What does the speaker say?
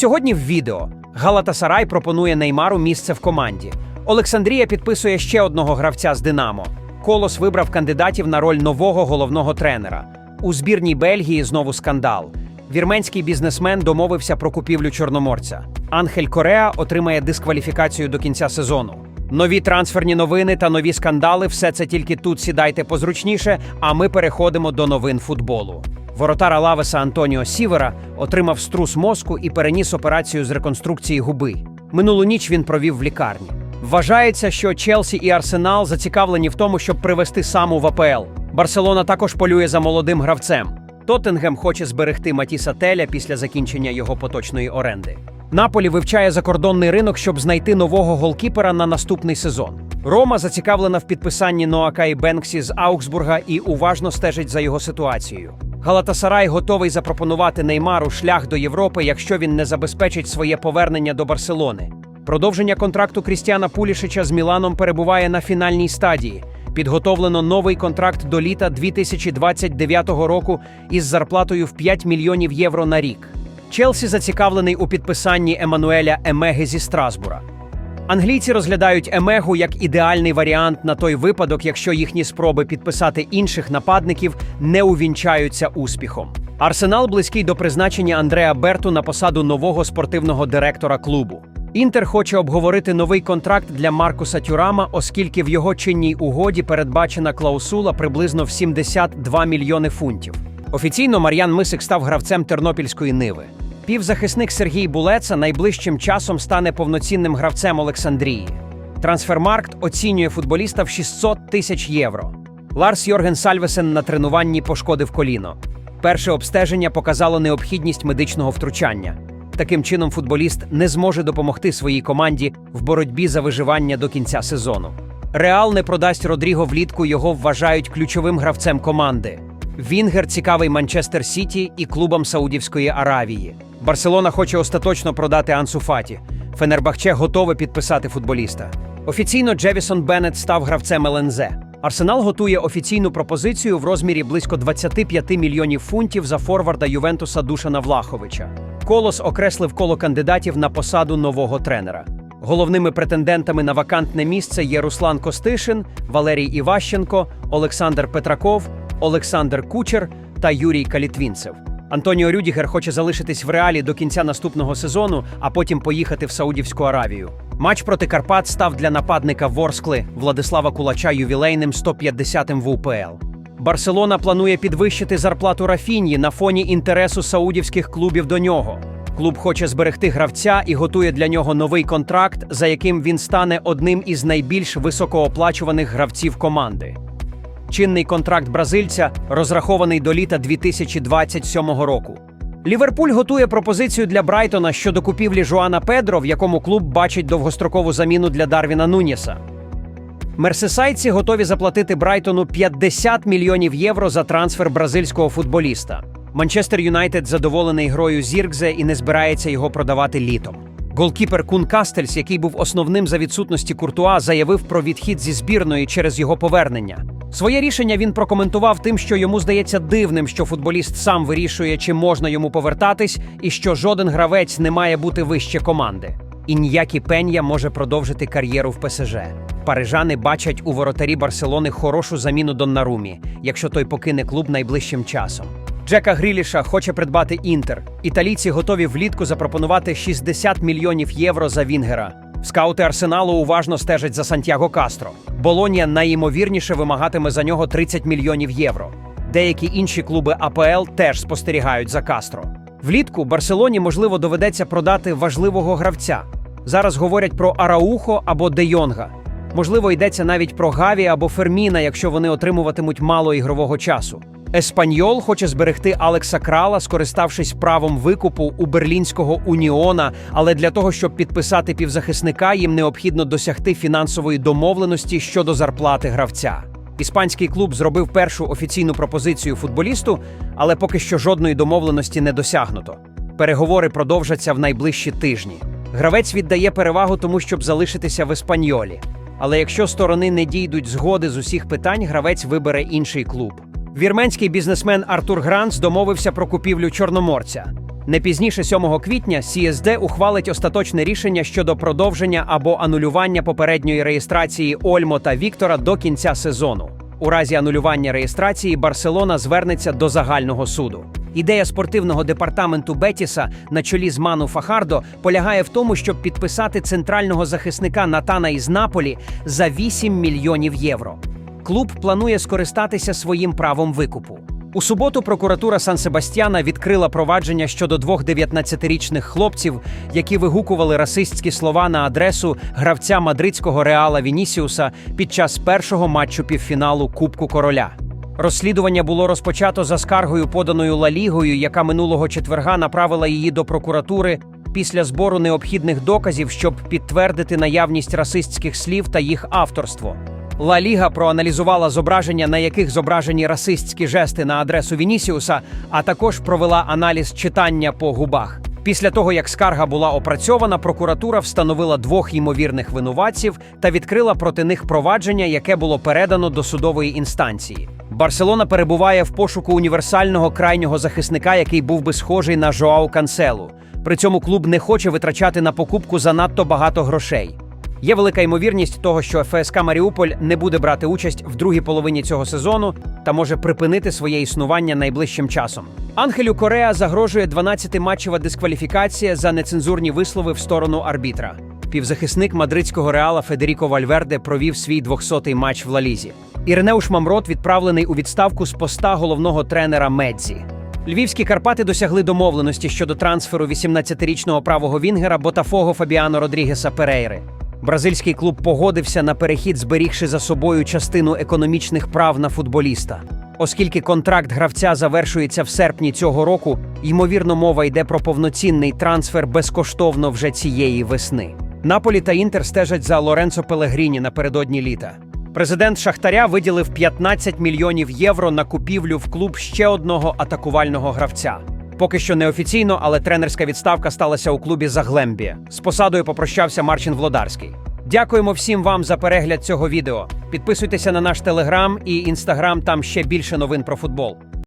Сьогодні в відео Галатасарай пропонує Неймару місце в команді. Олександрія підписує ще одного гравця з Динамо. Колос вибрав кандидатів на роль нового головного тренера. У збірній Бельгії знову скандал. Вірменський бізнесмен домовився про купівлю чорноморця. Анхель Кореа отримає дискваліфікацію до кінця сезону. Нові трансферні новини та нові скандали все це тільки тут сідайте позручніше, а ми переходимо до новин футболу. Воротар Алавеса Антоніо Сівера отримав струс мозку і переніс операцію з реконструкції губи. Минулу ніч він провів в лікарні. Вважається, що Челсі і Арсенал зацікавлені в тому, щоб привести саму в АПЛ. Барселона також полює за молодим гравцем. Тоттенгем хоче зберегти Матіса Теля після закінчення його поточної оренди. Наполі вивчає закордонний ринок, щоб знайти нового голкіпера на наступний сезон. Рома зацікавлена в підписанні Ноака Бенксі з Аугсбурга і уважно стежить за його ситуацією. Галатасарай готовий запропонувати Неймару шлях до Європи, якщо він не забезпечить своє повернення до Барселони. Продовження контракту Крістіана Пулішича з Міланом перебуває на фінальній стадії. Підготовлено новий контракт до літа 2029 року із зарплатою в 5 мільйонів євро на рік. Челсі зацікавлений у підписанні Еммануеля Емеги зі Страсбура. Англійці розглядають Емегу як ідеальний варіант на той випадок, якщо їхні спроби підписати інших нападників не увінчаються успіхом. Арсенал близький до призначення Андреа Берту на посаду нового спортивного директора клубу. Інтер хоче обговорити новий контракт для Маркуса Тюрама, оскільки в його чинній угоді передбачена клаусула приблизно в 72 мільйони фунтів. Офіційно Мар'ян Мисик став гравцем Тернопільської ниви. Півзахисник Сергій Булеца найближчим часом стане повноцінним гравцем Олександрії. Трансфермаркт оцінює футболіста в 600 тисяч євро. Ларс Йорген Сальвесен на тренуванні пошкодив коліно. Перше обстеження показало необхідність медичного втручання. Таким чином, футболіст не зможе допомогти своїй команді в боротьбі за виживання до кінця сезону. Реал не продасть Родріго влітку, його вважають ключовим гравцем команди. Вінгер цікавий Манчестер Сіті і клубам Саудівської Аравії. Барселона хоче остаточно продати Ансу Фаті. Фенербахче готове підписати футболіста. Офіційно Джевісон Беннет став гравцем ЛНЗ. Арсенал готує офіційну пропозицію в розмірі близько 25 мільйонів фунтів за форварда Ювентуса Душана Влаховича. Колос окреслив коло кандидатів на посаду нового тренера. Головними претендентами на вакантне місце є Руслан Костишин, Валерій Іващенко, Олександр Петраков, Олександр Кучер та Юрій Калітвінцев. Антоніо Рюдігер хоче залишитись в реалі до кінця наступного сезону, а потім поїхати в Саудівську Аравію. Матч проти Карпат став для нападника Ворскли Владислава Кулача ювілейним 150-м в УПЛ. Барселона планує підвищити зарплату Рафіньї на фоні інтересу саудівських клубів до нього. Клуб хоче зберегти гравця і готує для нього новий контракт, за яким він стане одним із найбільш високооплачуваних гравців команди. Чинний контракт бразильця розрахований до літа 2027 року. Ліверпуль готує пропозицію для Брайтона щодо купівлі Жуана Педро, в якому клуб бачить довгострокову заміну для Дарвіна Нуніса. Мерсесайці готові заплатити Брайтону 50 мільйонів євро за трансфер бразильського футболіста. Манчестер Юнайтед задоволений грою Зіркзе і не збирається його продавати літом. Голкіпер Кун Кастельс, який був основним за відсутності Куртуа, заявив про відхід зі збірної через його повернення. Своє рішення він прокоментував тим, що йому здається дивним, що футболіст сам вирішує, чи можна йому повертатись, і що жоден гравець не має бути вище команди. І ніякий Пен'я може продовжити кар'єру в ПСЖ. Парижани бачать у воротарі Барселони хорошу заміну Доннарумі, якщо той покине клуб найближчим часом. Джека Гріліша хоче придбати Інтер. Італійці готові влітку запропонувати 60 мільйонів євро за Вінгера. Скаути Арсеналу уважно стежать за Сантьяго Кастро. Болонія найімовірніше вимагатиме за нього 30 мільйонів євро. Деякі інші клуби АПЛ теж спостерігають за Кастро. Влітку Барселоні можливо доведеться продати важливого гравця. Зараз говорять про Араухо або Де Йонга. Можливо, йдеться навіть про Гаві або Ферміна, якщо вони отримуватимуть мало ігрового часу. Еспаньол хоче зберегти Алекса Крала, скориставшись правом викупу у берлінського Уніона, але для того, щоб підписати півзахисника, їм необхідно досягти фінансової домовленості щодо зарплати гравця. Іспанський клуб зробив першу офіційну пропозицію футболісту, але поки що жодної домовленості не досягнуто. Переговори продовжаться в найближчі тижні. Гравець віддає перевагу тому, щоб залишитися в Еспаньолі. Але якщо сторони не дійдуть згоди з усіх питань, гравець вибере інший клуб. Вірменський бізнесмен Артур Гранц домовився про купівлю чорноморця. Не пізніше 7 квітня CSD ухвалить остаточне рішення щодо продовження або анулювання попередньої реєстрації Ольмо та Віктора до кінця сезону. У разі анулювання реєстрації Барселона звернеться до загального суду. Ідея спортивного департаменту Бетіса на чолі з Ману Фахардо полягає в тому, щоб підписати центрального захисника Натана із Наполі за 8 мільйонів євро. Клуб планує скористатися своїм правом викупу. У суботу прокуратура Сан Себастьяна відкрила провадження щодо двох 19-річних хлопців, які вигукували расистські слова на адресу гравця мадридського реала Вінісіуса під час першого матчу півфіналу Кубку Короля. Розслідування було розпочато за скаргою, поданою Ла Лігою, яка минулого четверга направила її до прокуратури після збору необхідних доказів, щоб підтвердити наявність расистських слів та їх авторство. Ла Ліга проаналізувала зображення, на яких зображені расистські жести на адресу Вінісіуса, а також провела аналіз читання по губах. Після того, як скарга була опрацьована, прокуратура встановила двох ймовірних винуватців та відкрила проти них провадження, яке було передано до судової інстанції. Барселона перебуває в пошуку універсального крайнього захисника, який був би схожий на Жоау Канселу. При цьому клуб не хоче витрачати на покупку занадто багато грошей. Є велика ймовірність того, що ФСК Маріуполь не буде брати участь в другій половині цього сезону та може припинити своє існування найближчим часом. Ангелю Кореа загрожує 12-матчева дискваліфікація за нецензурні вислови в сторону арбітра. Півзахисник мадридського реала Федеріко Вальверде провів свій 200-й матч в Лалізі. Ірнеуш Мамрот відправлений у відставку з поста головного тренера Медзі. Львівські Карпати досягли домовленості щодо трансферу 18-річного правого вінгера Ботафого Фабіано Родрігеса Перейри. Бразильський клуб погодився на перехід, зберігши за собою частину економічних прав на футболіста. Оскільки контракт гравця завершується в серпні цього року, ймовірно, мова йде про повноцінний трансфер безкоштовно вже цієї весни. Наполі та Інтер стежать за Лоренцо Пелегріні напередодні літа. Президент Шахтаря виділив 15 мільйонів євро на купівлю в клуб ще одного атакувального гравця. Поки що неофіційно, але тренерська відставка сталася у клубі Заглембія. З посадою попрощався Марчин Влодарський. Дякуємо всім вам за перегляд цього відео. Підписуйтеся на наш телеграм і інстаграм, там ще більше новин про футбол.